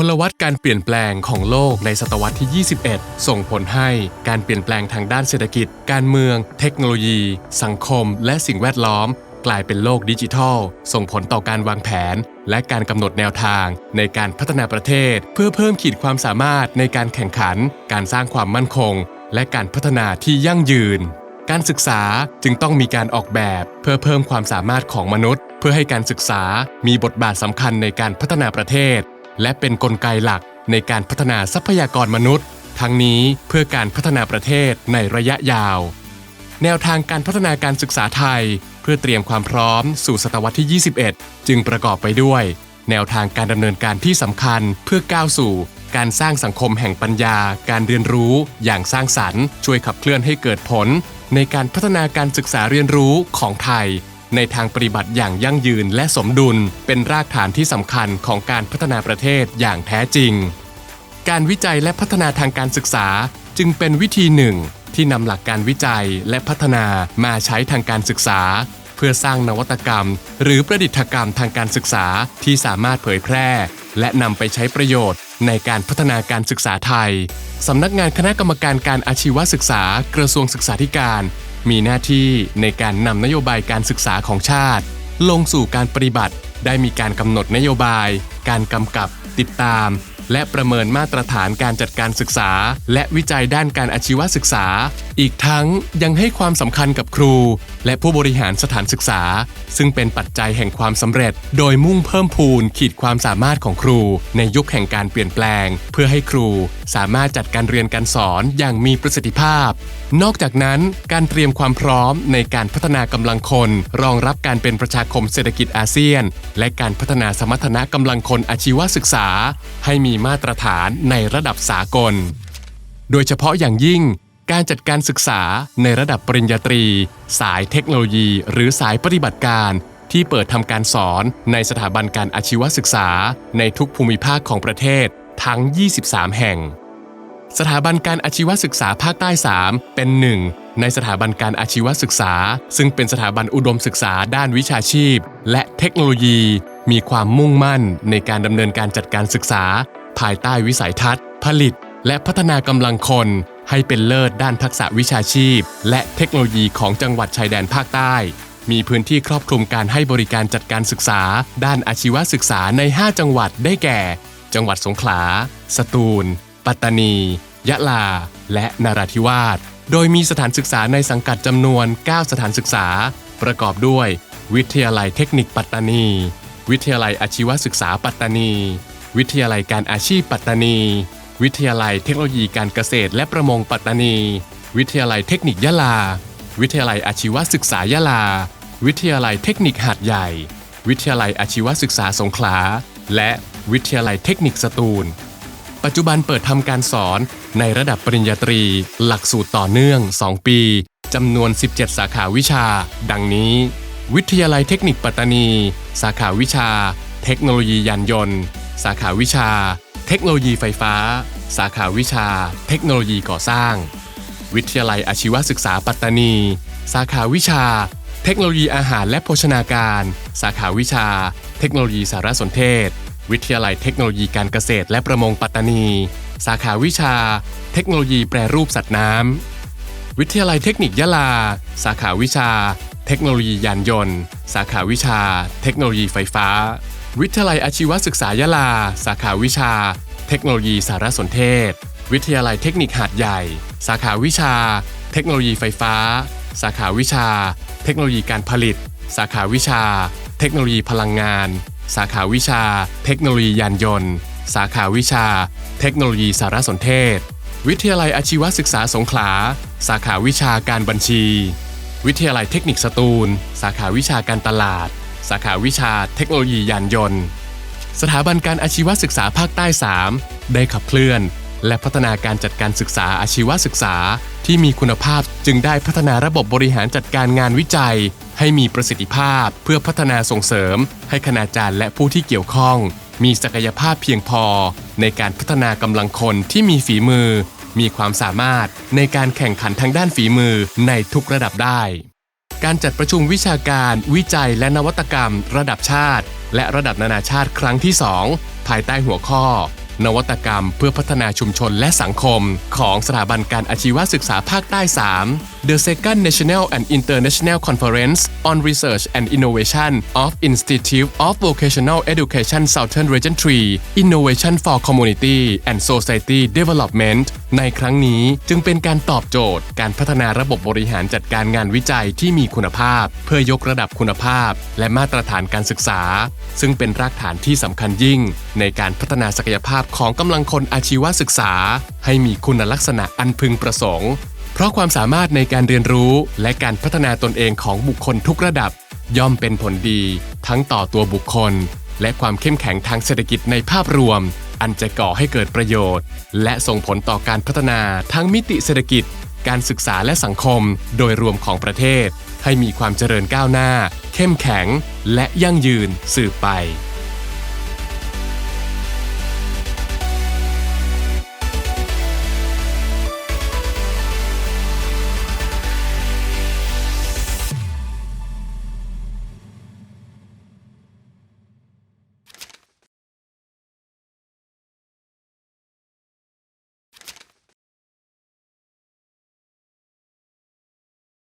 พลวัตการเปลี่ยนแปลงของโลกในศตวรรษที่ 21 ส่งผลให้การเปลี่ยนแปลงทางด้านเศรษฐกิจ การเมือง เทคโนโลยี สังคม และสิ่งแวดล้อม กลายเป็นโลกดิจิทัล ส่งผลต่อการวางแผน และการกำหนดแนวทางในการพัฒนาประเทศ เพื่อเพิ่มขีดความสามารถในการแข่งขัน การสร้างความมั่นคง และการพัฒนาที่ยั่งยืน การศึกษาจึงต้องมีการออกแบบ เพื่อเพิ่มความสามารถของมนุษย์ เพื่อให้การศึกษามีบทบาทสำคัญในการพัฒนาประเทศ และเป็นนกลไกหลักในการพัฒนาทรัพยากรมนุษย์ ทั้งนี้เพื่อการพัฒนาประเทศในระยะยาว แนวทางการพัฒนาการศึกษาไทย เพื่อเตรียมความพร้อมสู่ศตวรรษที่ 21 จึงประกอบไปด้วย แนวทางการดำเนินการที่สำคัญเพื่อก้าวสู่การสร้างสังคมแห่งปัญญา การเรียนรู้ อย่างสร้างสรรค์ ช่วยขับเคลื่อนให้เกิดผล ในการพัฒนาการศึกษาเรียนรู้ของไทย ในทางปฏิบัติอย่างยั่งยืนและสมดุลเป็นรากฐานที่สำคัญของการพัฒนาประเทศอย่างแท้จริง การวิจัยและพัฒนาทางการศึกษาจึงเป็นวิธีหนึ่ง ที่นำหลักการวิจัยและพัฒนามาใช้ทางการศึกษา เพื่อสร้างนวัตกรรม หรือประดิษฐกรรมทางการศึกษาที่สามารถเผยแพร่ และนำไปใช้ประโยชน์ในการพัฒนาการศึกษาไทยสำนักงานคณะกรรมการการอาชีวศึกษากระทรวงศึกษาธิการ มีหน้าที่ในการนำนโยบายการศึกษาของชาติ ลงสู่การปฏิบัติ ได้มีการกำหนดนโยบาย การกำกับ ติดตาม และประเมินมาตรฐานการจัดการศึกษา และวิจัยด้านการอาชีวศึกษา อีกทั้งยังให้ความสำคัญกับครู และผู้บริหารสถานศึกษา ซึ่งเป็นปัจจัยแห่งความสำเร็จ โดยมุ่งเพิ่มพูนขีดความสามารถของครู ในยุคแห่งการเปลี่ยนแปลง เพื่อให้ครูสามารถจัดการเรียนการสอนอย่างมีประสิทธิภาพ นอกจากนั้นการเตรียมความพร้อมในการพัฒนากำลังคน รองรับการเป็นประชาคมเศรษฐกิจอาเซียน และการพัฒนาสมรรถนะกำลังคนอาชีวศึกษา ให้มีมาตรฐานในระดับสากล โดยเฉพาะอย่างยิ่งการจัดการศึกษาในระดับปริญญาตรี สายเทคโนโลยี หรือสายปฏิบัติการที่เปิดทำการสอนในสถาบันการอาชีวศึกษา ในทุกภูมิภาคของประเทศทั้ง 23 แห่ง สถาบันการอาชีวศึกษาภาคใต้ 3 เป็นหนึ่งในสถาบันการอาชีวศึกษา ซึ่งเป็นสถาบันอุดมศึกษาด้านวิชาชีพ และเทคโนโลยี มีความมุ่งมั่นในการดำเนินการจัดการศึกษา ภายใต้วิสัยทัศน์ ผลิต และพัฒนากำลังคน ให้เป็นเลิศด้านทักษะวิชาชีพ และเทคโนโลยีของจังหวัดชายแดนภาคใต้ มีพื้นที่ครอบคลุมการให้บริการจัดการศึกษา ด้านอาชีวศึกษาใน 5 จังหวัดได้แก่ จังหวัดสงขลา สตูล ปัตตานี ยะลา และนราธิวาส โดยมีสถานศึกษาในสังกัดจำนวน 9 สถานศึกษา ประกอบด้วย วิทยาลัยเทคนิคปัตตานี วิทยาลัยอาชีวศึกษาปัตตานี วิทยาลัยการอาชีพปัตตานี วิทยาลัยเทคโนโลยีการเกษตรและประมงปัตตานี วิทยาลัยเทคนิคยะลา วิทยาลัยอาชีวศึกษายะลา วิทยาลัยเทคนิคหาดใหญ่ วิทยาลัยอาชีวศึกษาสงขลา และวิทยาลัยเทคนิคสตูล ปัจจุบันเปิดทำการสอนในระดับปริญญาตรี หลักสูตรต่อเนื่อง 2 ปีจำนวน 17 สาขาวิชา ดังนี้ วิทยาลัยเทคนิคปัตตานี สาขาวิชา เทคโนโลยียานยนต์ สาขาวิชา เทคโนโลยีไฟฟ้า สาขาวิชา เทคโนโลยีก่อสร้าง วิทยาลัยอาชีวศึกษาปัตตานี สาขาวิชา เทคโนโลยีอาหารและโภชนาการ สาขาวิชา เทคโนโลยีสารสนเทศ วิทยาลัยเทคโนโลยีการเกษตรและประมงปัตตานี สาขาวิชา เทคโนโลยีแปรรูปสัตว์น้ำ วิทยาลัยเทคนิคยะลา สาขาวิชา เทคโนโลยียานยนต์ สาขาวิชา เทคโนโลยีไฟฟ้า วิทยาลัยอาชีวศึกษายะลา สาขาวิชา เทคโนโลยีสารสนเทศ วิทยาลัยเทคนิคหาดใหญ่ สาขาวิชา เทคโนโลยีไฟฟ้า สาขาวิชา เทคโนโลยีการผลิต สาขาวิชา เทคโนโลยีพลังงาน สาขาวิชา เทคโนโลยียานยนต์ สาขาวิชา เทคโนโลยีสารสนเทศ วิทยาลัยอาชีวศึกษาสงขลา สาขาวิชาการบัญชี วิทยาลัยเทคนิคสตูล สาขาวิชาการตลาด สาขาวิชาเทคโนโลยียานยนต์ สถาบันการอาชีวศึกษาภาคใต้ 3 ได้ขับเคลื่อน และพัฒนาการจัดการศึกษาอาชีวศึกษาที่มีคุณภาพจึงได้พัฒนาระบบบริหารจัดการงานวิจัย ให้มีประสิทธิภาพเพื่อพัฒนาส่งเสริม ให้คณาจารย์และผู้ที่เกี่ยวข้อง มีศักยภาพเพียงพอ ในการพัฒนากำลังคนที่มีฝีมือ มีความสามารถในการแข่งขันทางด้านฝีมือในทุกระดับได้ การจัดประชุมวิชาการ วิจัยและนวัตกรรม ระดับชาติ และระดับนานาชาติครั้งที่ 2 ภายใต้หัวข้อ นวัตกรรมเพื่อพัฒนาชุมชนและสังคม ของสถาบันการอาชีวศึกษาภาคใต้ 3 The Second National and International Conference on Research and Innovation of Institute of Vocational Education Southern Region 3 Innovation for Community and Society Development ในครั้งนี้จึงเป็นการตอบโจทย์ การพัฒนาระบบบริหารจัดการงานวิจัยที่มีคุณภาพ เพื่อยกระดับคุณภาพ และมาตรฐานการศึกษา ซึ่งเป็นรากฐานที่สำคัญยิ่ง ในการพัฒนาศักยภาพของกำลังคนอาชีวศึกษา ให้มีคุณลักษณะอันพึงประสงค์ เพราะความสามารถในการเรียนรู้และการพัฒนาตนเองของบุคคลทุกระดับ ย่อมเป็นผลดี ทั้งต่อตัวบุคคล และความเข้มแข็งทางเศรษฐกิจในภาพรวม อันจะก่อให้เกิดประโยชน์ และส่งผลต่อการพัฒนาทั้งมิติเศรษฐกิจ การศึกษาและสังคม โดยรวมของประเทศ ให้มีความเจริญก้าวหน้า เข้มแข็ง และยั่งยืนสืบไป